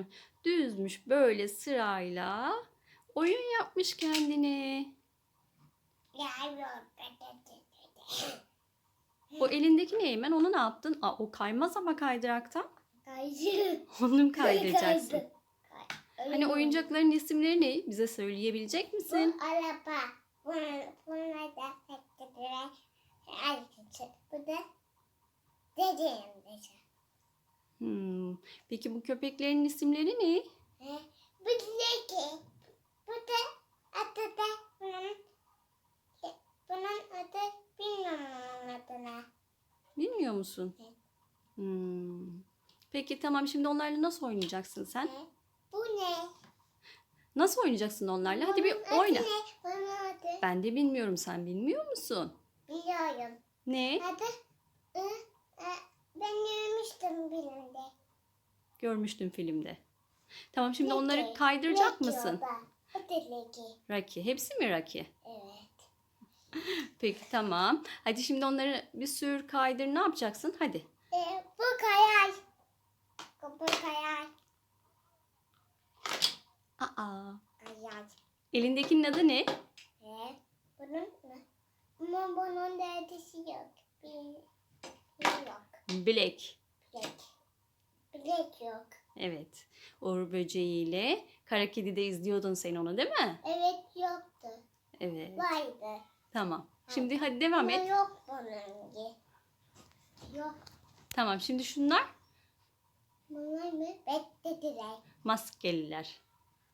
benim. Düzmüş böyle sırayla. Oyun yapmış kendine. O elindeki ne Eymen? Onu ne yaptın? Aa, o kaymaz ama kaydıraktan. Kaydı. Onu mu kaydıracaksın? Kaydı. Hani oyuncakların isimleri ne? Bize söyleyebilecek Bu misin? araba. Bunun, bunlar da. Bu da dediğim dışarı. Hmm. Peki bu köpeklerin isimleri ne? Bu leki. Bu da adı da bunun bunun adı bilmiyorum onun adını. Bilmiyor musun? Evet. Hmm. Peki tamam şimdi onlarla nasıl oynayacaksın sen? Bu ne? Nasıl oynayacaksın onlarla? Hadi bir Bunun adı oyna. Ne? Bunun adı Ben de bilmiyorum sen bilmiyor musun? biliyorum. Ne? Adı ı, e, ben görmüştüm birinde. Görmüştüm filmde. Tamam şimdi Leki. onları kaydıracak Leki mısın? da. O da. Raki. Hepsi mi Raki? Evet. Peki tamam. Hadi şimdi onları bir sür kaydır ne yapacaksın? Hadi. E, bu kayay. Bu kayay. Aa. Kayay. Elindekinin adı ne? Evet. Bunun mu? Ama bunun da adısı yok. Bir, bir yok. Bilek. Bilek yok. Evet. Uğur böceğiyle Kara Kedi'de izliyordun sen onu değil mi? Evet yoktu. Evet. Vardı. Tamam. Şimdi hadi devam Ama et. yok bunun gibi. Yok. Tamam şimdi şunlar Bunlar mı? Beklediler. maskeliler.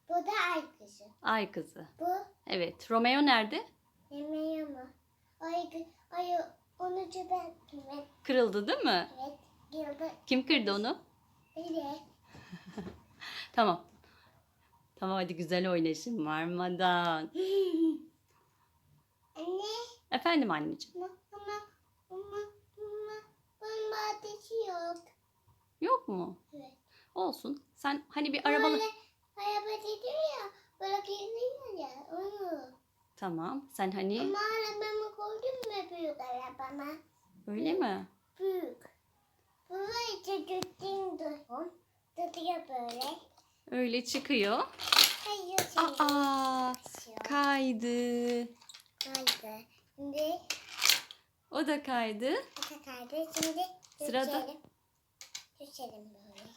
Bu da arkası. Ay kızı. Bu Evet. Romeo nerede? yemeği mi? Ay, ay onu ben evet, Kırıldı değil mi? evet girdi. Kim kırdı onu? Öyle. Tamam. Tamam hadi güzel oyna şimdi varmadan. Anne Efendim anneciğim. ama ama ama bunun ateşi yok. Yok mu? Evet. Olsun. Sen hani bir arabalı... Böyle araba dedim ya. Böyle geliyor ya. Onu. Tamam. Sen hani Ama arabamı koydum mu büyük arabama? öyle mi? Büyük. Öyle çıkıyor. Aa kaydı. Kaydı. Şimdi O da kaydı. kaka kaydı. Şimdi Sırada- düşelim. Böyle.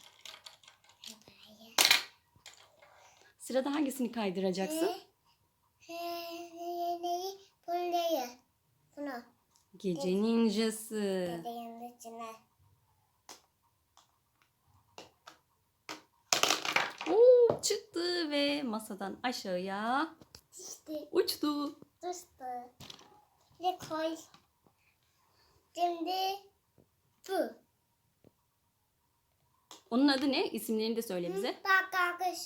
Sırada hangisini kaydıracaksın? Gece ninjası. Dedeğin içine. Oo çıktı ve masadan aşağıya İşte uçtu. düştü. Ve koy. Şimdi bu. Onun adı ne? İsimlerini de söyle bize. Bak kakış.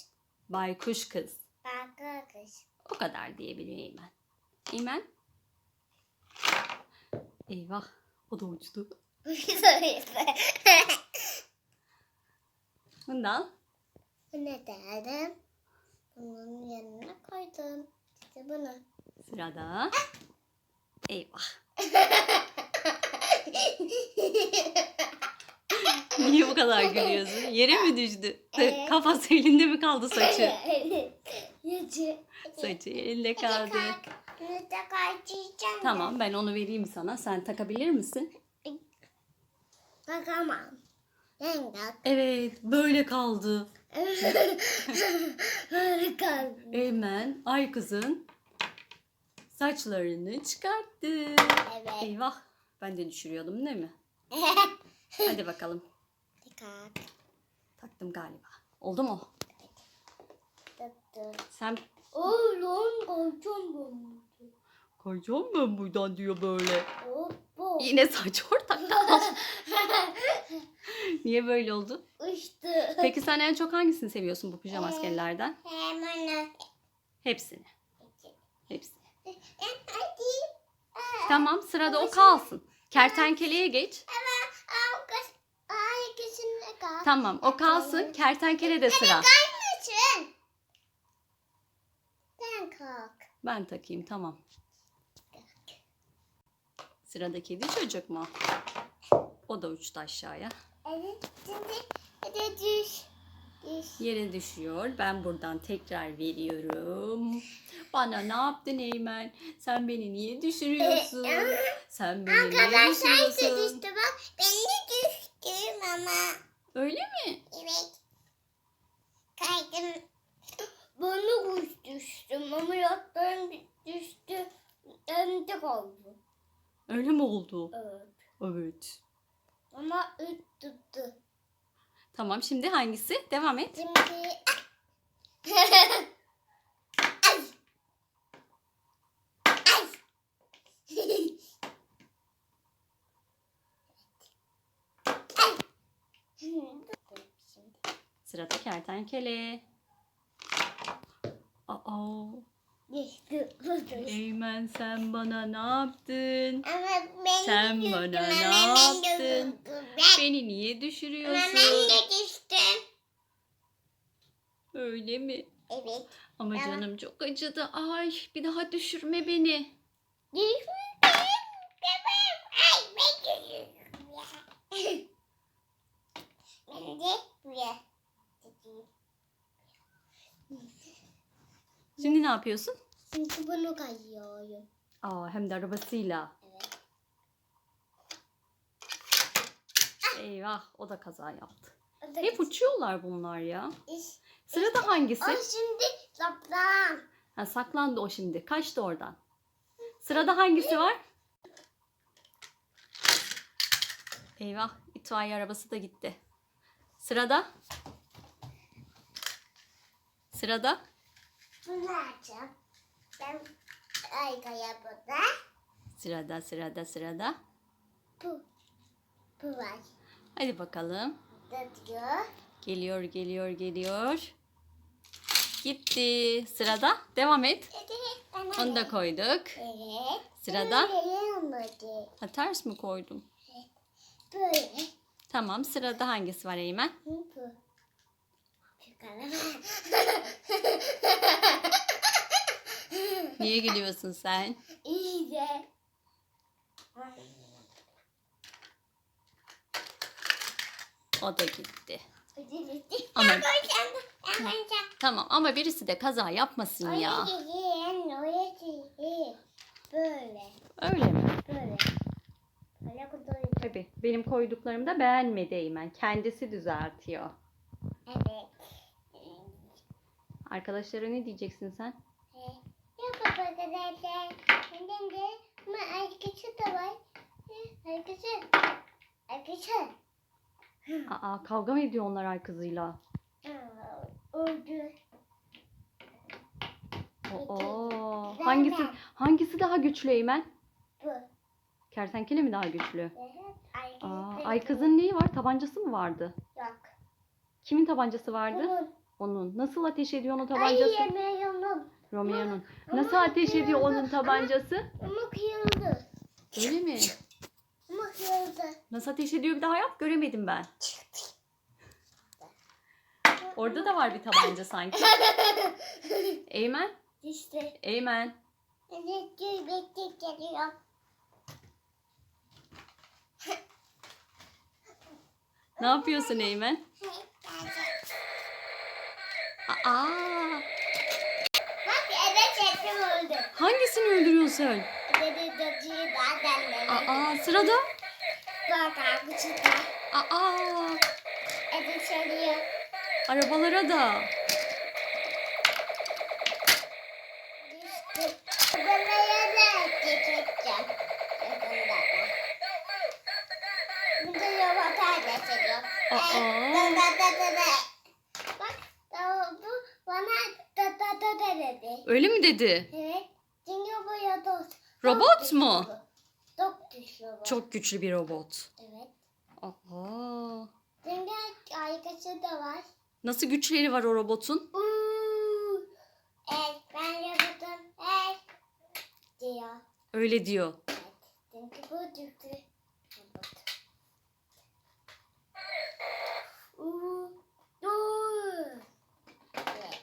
Baykuş kız. Bak kakış. O kadar diyebiliyor Eymen. Eymen? Eyvah. O da uçtu. Bundan ne derdim? Bunun yanına koydum. İşte bunu. sırada. Eyvah. Niye bu kadar gülüyorsun? Yere mi düştü? Evet. Kafası elinde mi kaldı saçı? Yüzü. Saçı elinde kaldı. Tamam ben onu vereyim sana. Sen takabilir misin? Bakamam. Renk Evet böyle kaldı. Harika. Eymen ay kızın saçlarını çıkarttı. Evet. Eyvah ben de düşürüyordum değil mi? Hadi bakalım. Dikkat. Taktım galiba. Oldu mu? Tuttu. Sen Oğlum koçum bu. koyacağım ben buradan diyor böyle. Bu. Yine saç ortakta kaldı. Niye böyle oldu? Uçtu. Peki sen en çok hangisini seviyorsun bu pijama Ee, askerlerden? Hemen. Hepsini. Hepsini. Tamam sırada o kalsın. Kertenkeleye geç. Tamam o kalsın. Kertenkele de sıra. Sen kalk. Ben takayım tamam. Sırada kedi çocuk mu? O da uçtu aşağıya. Evet. Şimdi hadi düş. Düş. Yere düşüyor. Ben buradan tekrar veriyorum. Bana ne yaptın Eymen? Sen beni niye düşürüyorsun? Sen beni niye Arkadaşlar düşürüyorsun? düştü bak. Ben de düştüm ama. Öyle mi? Evet. Kaydım. Bana kuş düştüm ama yatlarım düştü. Önde kaldı. Öyle mi oldu? Evet. Evet. Ama üç tuttu. Tamam şimdi hangisi? Devam et. Şimdi... Ay. Sırada kertenkele. Aa, Düştü. Eymen sen bana ne yaptın? Ama ben Sen düştüm, bana ama ne ben yaptın? düştüm. Ben- Beni niye Ama ben düşürüyorsun? de düştüm. Öyle mi? Evet. Ama Ama- canım çok acıdı. Ay bir daha düşürme beni. Tamam. Ay ben düşüyorum ya. Ben de buraya Şimdi ne yapıyorsun? Çünkü bunu kayıyorum. Aa hem de arabasıyla. Evet. Eyvah o da kaza yaptı. O da Hep uçuyorlar bunlar ya. iş. Sırada hangisi? O şimdi toplam. Ha, saklandı o şimdi. Kaçtı oradan. Sırada hangisi var? Eyvah itfaiye arabası da gitti. Sırada? Sırada? Bunu açacağım. Ben arkaya burada. Sırada sırada sırada. Bu. Bu var. Hadi bakalım. Da diyor. Geliyor geliyor geliyor. Gitti. Sırada. Devam et. Evet. Onu da koyduk. Evet. Sırada? Böyle. Ha, ters mi koydum? Böyle. Tamam. Sırada hangisi var Eymen? Bu. Çıkaralım. Niye gülüyorsun sen? İyi de. O da gitti. Ama Ama tamam ama birisi de kaza yapmasın ya. Böyle. Öyle mi? Böyle. Tabii. Benim koyduklarımı da beğenmedi Eymen. Kendisi düzeltiyor. Evet. Arkadaşlara ne diyeceksin sen? Yok arkadaşlar. Benim de ama arkadaşı da var. Arkadaşı. Arkadaşı. Aa kavga mı ediyor onlar ay kızıyla? Öldü. Oo. Hangisi hangisi daha güçlü Eymen? Bu. Kertenkele mi daha güçlü? Evet. Aa, ay kızın neyi var? Tabancası mı vardı? Yok. Kimin tabancası vardı? Bunun. Onun. Nasıl ateş ediyor onun Ay tabancası? yemeğim. Romeo'nun. Nasıl ateş ediyor onun tabancası? Ama kıyıldı. Öyle mi? Ama kıyıldı. Nasıl ateş ediyor bir daha yap göremedim ben. Orada da var bir tabanca sanki. Eymen? İşte. Eymen. Evet, göbekte geliyor. Ne yapıyorsun Eymen? Aa, çektim öldü. hangisini öldürüyorsun sen? Dedi zaten dedi. Aa, sırada. Dört arkadaşı da. Aa, Eve çeliyor. arabalara da. Düştü. Buraya da geçeceğim. Yakında da. Burada yova tane çeliyor. Aa. Da da da da da. Bak da- bu bana da da da da dedi. Öyle mi dedi? Evet. Çünkü bu da Robot mu? Çok güçlü bu. Çok güçlü bir robot. Evet. Aa. Çünkü arkası da var. Nasıl güçleri var o robotun? Evet ben yaptım. Evet. Diyor. Öyle diyor. Evet. Çünkü bu güçlü. robot. Uuu. Dur. Evet.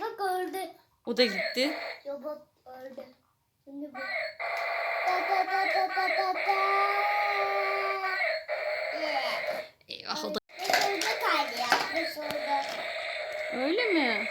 Bak öldü. O da gitti. Robot öldü. Şimdi bu. Da da da da da da da. Eyvah o da. Kaydı yapmış orada. Öyle mi?